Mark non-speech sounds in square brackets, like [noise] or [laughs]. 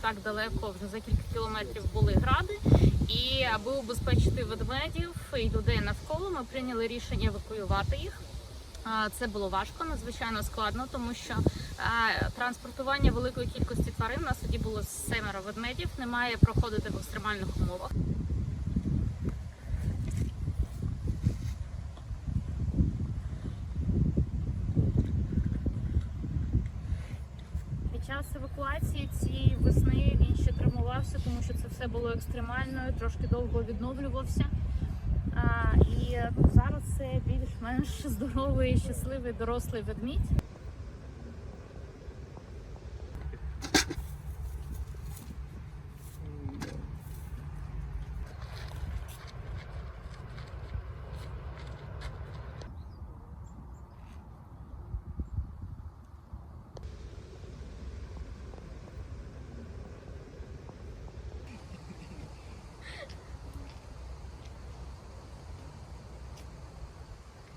так далеко, вже за кілька кілометрів були гради. І аби убезпечити ведмедів і людей навколо, ми прийняли рішення евакуювати їх. Це було важко, надзвичайно складно, тому що транспортування великої кількості тварин у нас тоді було семеро ведмедів, не має проходити в екстремальних умовах. Час евакуації цієї весни він ще травмувався, тому що це все було екстремально, трошки довго відновлювався. А, і зараз це більш-менш [laughs] здоровий, щасливий дорослий ведмідь.